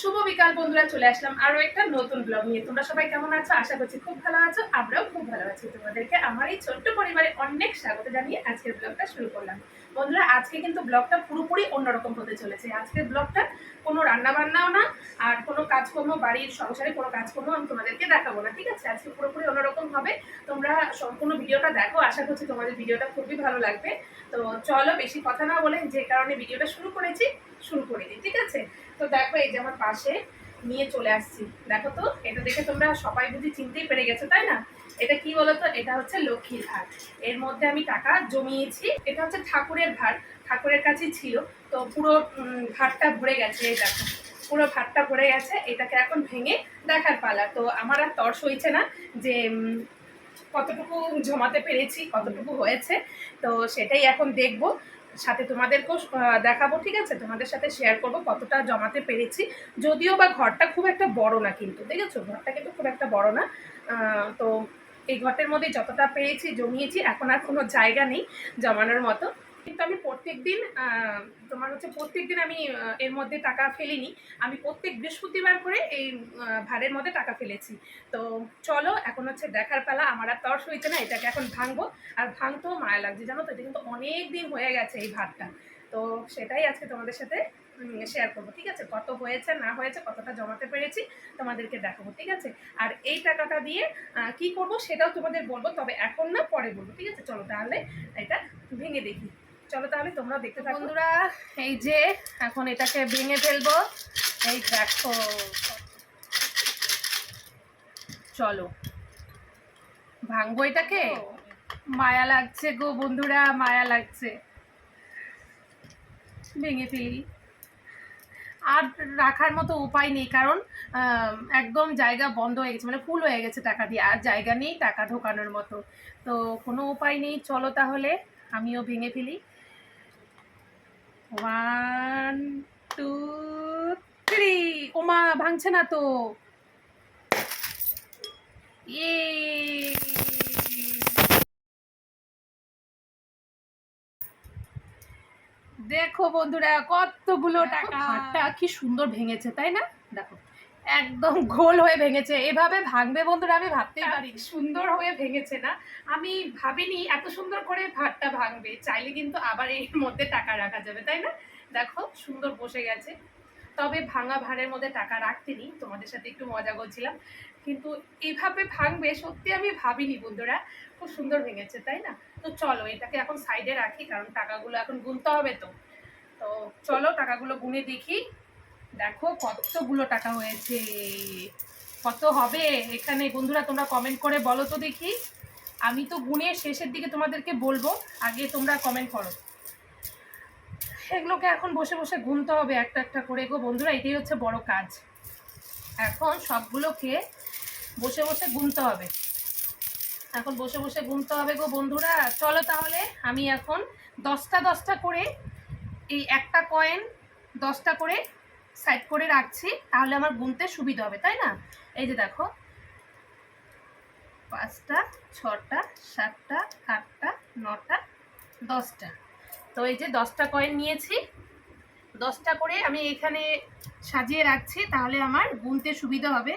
শুভ বিকাল বন্ধুরা, চলে আসলাম আরও একটা নতুন ব্লগ নিয়ে। তোমরা সবাই কেমন আছো? আশা করছি খুব ভালো আছো, আমরাও খুব ভালো আছি। তোমাদেরকে আমার এই ছোট্ট পরিবারে অনেক স্বাগত জানিয়ে আজকের ব্লগটা শুরু করলাম। বন্ধুরা, আজকে কিন্তু ব্লগটা পুরোপুরি অন্যরকম হতে চলেছে। আজকের ব্লগটা কোনো রান্না বান্নাও না, আর কোনো কাজকর্ম, বাড়ির সংসারে কোনো কাজকর্ম আমি তোমাদেরকে দেখাবো না, ঠিক আছে? আজকে পুরোপুরি অন্যরকম হবে। তোমরা সম্পূর্ণ ভিডিওটা দেখো, আশা করছি তোমাদের ভিডিওটা খুবই ভালো লাগবে। তো চলো, বেশি কথা না বলে যে কারণে ভিডিওটা শুরু করেছি, শুরু করে দিই, ঠিক আছে? তো দেখো, এই যে আমার পাশে নিয়ে চলে আসছি। দেখো তো, এটা দেখে তোমরা সবাই বুঝি চিনতেই পেরে গেছো, তাই না? এটা কি বলতো? এটা হচ্ছে লক্ষ্মীর ভার। এর মধ্যে আমি টাকা জমিয়েছি। এটা হচ্ছে ঠাকুরের ভার। ঠাকুরের কাছেই ছিল। তো পুরো ভারটা ভরে গেছে দেখো। পুরো ভাতটা ভরে গেছে। এটাকে এখন ভেঙে দেখার পালা। তো আমার আর তর্স হয়েছে না যে কতটুকু জমাতে পেরেছি, কতটুকু হয়েছে। তো সেটাই এখন দেখব। সাথে তোমাদেরকেও দেখাবো, ঠিক আছে? তোমাদের সাথে শেয়ার করব কতটা জমাতে পেরেছি। যদিও বা ঘরটা খুব একটা বড় না কিন্তু, দেখেছ? ঘরটা কিন্তু খুব একটা বড় না। তো এই ঘরটার মধ্যে যতটা পেয়েছি জমিয়েছি, এখন আর কোনো জায়গা নেই জমানোর মতো। কিন্তু আমি প্রত্যেক দিন তোমার হচ্ছে প্রত্যেক দিন আমি এর মধ্যে টাকা ফেলিনি। আমি প্রত্যেক বৃহস্পতিবার করে এই ভাড়ের মধ্যে টাকা ফেলেছি। তো চলো, এখন হচ্ছে দেখার পালা। আমার আর তর্স হয়েছে না, এটাকে এখন ভাঙবো। আর ভাঙতেও মায়া লাগছে, জানো তো? এটা কিন্তু অনেক দিন হয়ে গেছে এই ভাতটা। তো সেটাই আজকে তোমাদের সাথে শেয়ার করব ঠিক আছে? কত হয়েছে না হয়েছে কতটা জমাতে পেরেছি তোমাদেরকে দেখাবো ঠিক আছে? আর এই টাকাটা দিয়ে কি করব সেটাও তোমাদের বলব তবে এখন না পরে বলব ঠিক আছে? চলো তাহলে এটা ভেঙে দেখি। চলো তাহলে তোমরা দেখতে থাকো। বন্ধুরা এই যে এখন এটাকে ভেঙে ফেলব। এই দেখো। চলো। ভাঙবো এটাকে? মায়া লাগছে গো বন্ধুরা মায়া লাগছে। ভেঙে ফেলি। আর রাখার মতো উপায় নেই, কারণ একদম জায়গা বন্ধ হয়ে গেছে মানে ফুল হয়ে গেছে টাকা দিয়ে, আর জায়গা নেই টাকা ঢোকানোর মতো। তো কোনো উপায় নেই, চলো তাহলে, আমিও ভেঙে ফেলি। ওয়ান টু থ্রি ওমা, ভাঙছে না তো। ইয়ে দেখো বন্ধুরা কতগুলো টাকা। হাটটা কি সুন্দর ভেঙেছে তাই না? দেখো একদম গোল হয়ে ভেঙেছে। এভাবে ভাঙবে বন্ধুরা আমি ভাবতেই পারি সুন্দর হয়ে ভেঙেছে না। আমি ভাবিনি এত সুন্দর করে ভাতটা ভাঙবে। চাইলে কিন্তু আবার এর মধ্যে টাকা রাখা যাবে তাই না? দেখো সুন্দর বসে গেছে। তবে ভাঙা ভাড়ের মধ্যে টাকা রাখতেনি তোমাদের সাথে একটু মজা করছিলাম। কিন্তু এভাবে ভাঙবে সত্যি আমি ভাবিনি বন্ধুরা। খুব সুন্দর ভেঙেছে তাই না? তো চলো, এটাকে এখন সাইডে রাখি, কারণ টাকাগুলো এখন গুনতে হবে তো। তো চলো, টাকাগুলো গুনে দেখি। দেখো, কতগুলো টাকা হয়েছে। কত হবে? এখানে বন্ধুরা, তোমরা কমেন্ট করে বলো তো দেখি। আমি তো গুনে শেষের দিকে তোমাদেরকে বলব, আগে তোমরা কমেন্ট করো। এগুলোকে এখন বসে বসে গুনতে হবে একটা একটা করে গো। বন্ধুরা, এটাই হচ্ছে বড় কাজ। এখন সবগুলোকে বসে বসে গুনতে হবে। এখন বসে বসে গুনতে হবে গো বন্ধুরা। চলো তাহলে, আমি এখন দশটা দশটা করে এই একটা কয়েন দশটা করে সাইড করে রাখছি, তাহলে আমার গুনতে সুবিধা হবে, তাই না? এই যে দেখো, পাঁচটা, ছটা, সাতটা, আটটা, নটা, দশটা। তো এই যে দশটা কয়েন নিয়েছি, দশটা করে আমি এখানে সাজিয়ে রাখছি, তাহলে আমার গুনতে সুবিধা হবে।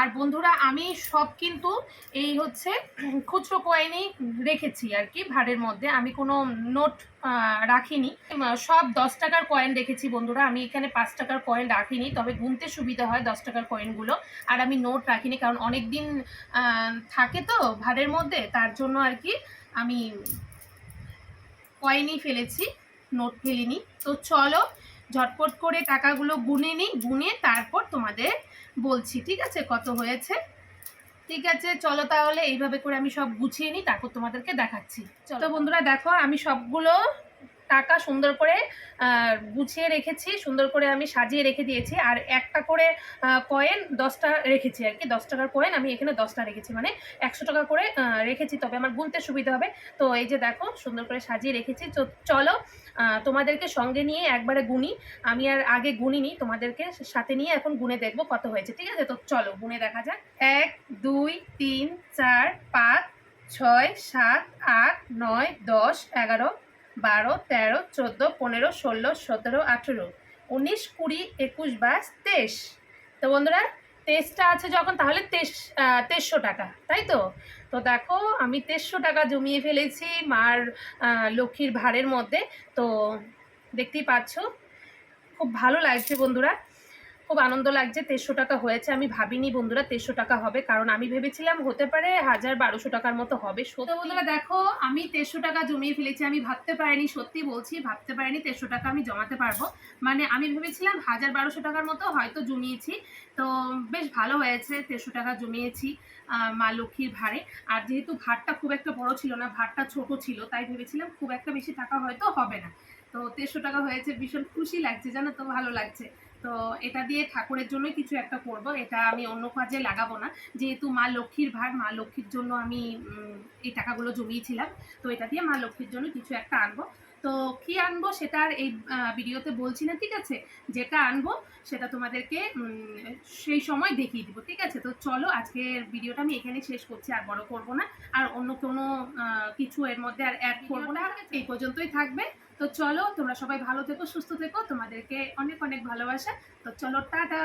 আর বন্ধুরা, আমি সব কিন্তু এই হচ্ছে খুচরো কয়েনই রেখেছি আর কি ভাড়ের মধ্যে। আমি কোনো নোট রাখিনি। সব দশ টাকার কয়েন রেখেছি বন্ধুরা। আমি এখানে পাঁচ টাকার কয়েন রাখিনি, তবে গুনতে সুবিধা হয় দশ টাকার কয়েনগুলো আর আমি নোট রাখিনি কারণ অনেক দিন থাকে তো ভাড়ের মধ্যে, তার জন্য আর কি আমি কয়েনই ফেলেছি নোট ফেলিনি। তো চলো ঝটপট করে টাকাগুলো গুনে নিই, গুনে তারপর তোমাদের বলছি, ঠিক আছে? কত হয়েছে? ঠিক আছে, চলো তাহলে এইভাবে করে আমি সব গুছিয়ে নিই, তারপর তোমাদেরকে দেখাচ্ছি। চলো বন্ধুরা দেখো, আমি সবগুলো টাকা সুন্দর করে গুছিয়ে রেখেছি, সুন্দর করে আমি সাজিয়ে রেখে দিয়েছি। আর একটা করে কয়েন দশটা রেখেছি আর কি। দশ টাকার কয়েন আমি এখানে দশটা রেখেছি। মানে একশো টাকা করে রেখেছি। তবে আমার গুনতে সুবিধা হবে। তো এই যে দেখো, সুন্দর করে সাজিয়ে রেখেছি। চলো তোমাদেরকে সঙ্গে নিয়ে একবারে গুনি। আমি আর আগে গুনিনি, তোমাদেরকে সাথে নিয়ে এখন গুনে দেখব কত হয়েছে। ঠিক আছে? তো চলো, গুনে দেখা যাক। এক, দুই, তিন, চার, পাঁচ, ছয়, সাত, আট, নয়, দশ, এগারো বারো, তেরো, চোদ্দ, পনেরো, ষোলো, সতেরো, আঠেরো, উনিশ, কুড়ি, একুশ বাইশ তেইশ। তো বন্ধুরা, তেইশটা আছে যখন, তাহলে তেইশ তেইশশো টাকা, তাই তো? তো দেখো, আমি তেইশশো টাকা জমিয়ে ফেলেছি মার লক্ষ্মীর ভাড়ের মধ্যে। তো দেখতেই পাচ্ছ, খুব ভালো লাগছে বন্ধুরা। খুব আনন্দ লাগছে তেইশশো টাকা হয়েছে। আমি ভাবিনি বন্ধুরা তেইশশো টাকা হবে, কারণ আমি ভেবেছিলাম হতে পারে হাজার বারোশো টাকার মতো হবে। সত্যি বন্ধুরা দেখো, আমি তেইশশো টাকা জমিয়ে ফেলেছি, আমি ভাবতে পারিনি, সত্যি বলছি, ভাবতে পারিনি তেইশশো টাকা আমি জমাতে পারব। মানে আমি ভেবেছিলাম হাজার বারোশো টাকার মতো হয়তো জমিয়েছি। তো বেশ ভালো হয়েছে তেইশশো টাকা জমিয়েছি মা লক্ষ্মীর ভাড়ে। আর যেহেতু ভাড়টা খুব একটা বড় ছিল না, ভাড়টা ছোট ছিল, তাই ভেবেছিলাম খুব একটা বেশি টাকা হয়তো হবে না। তো তেইশশো টাকা হয়েছে, ভীষণ খুশি লাগছে, জানো তো, ভালো লাগছে। তো এটা দিয়ে ঠাকুরের জন্য কিছু একটা করব। এটা আমি অন্য কাজে লাগাবো না। যেহেতু মা লক্ষ্মীর ভাড় মা লক্ষ্মীর জন্য আমি এই টাকাগুলো জমিয়েছিলাম। তো এটা দিয়ে মা লক্ষ্মীর জন্য কিছু একটা আনব। তো কি আনব সেটা আর এই ভিডিওতে বলছি না ঠিক আছে? যেটা আনব সেটা তোমাদেরকে সেই সময় দেখিয়ে দিব ঠিক আছে? তো চলো আজকের ভিডিওটা আমি এখানে শেষ করছি আর বড় করব না। আর অন্য কোনো কিছু এর মধ্যে আর অ্যাড করব না। এই পর্যন্তই থাকবে। তো চলো, তোমরা সবাই ভালো থেকো, সুস্থ থেকো, তোমাদেরকে অনেক অনেক ভালোবাসা। তো চলো, টাটা!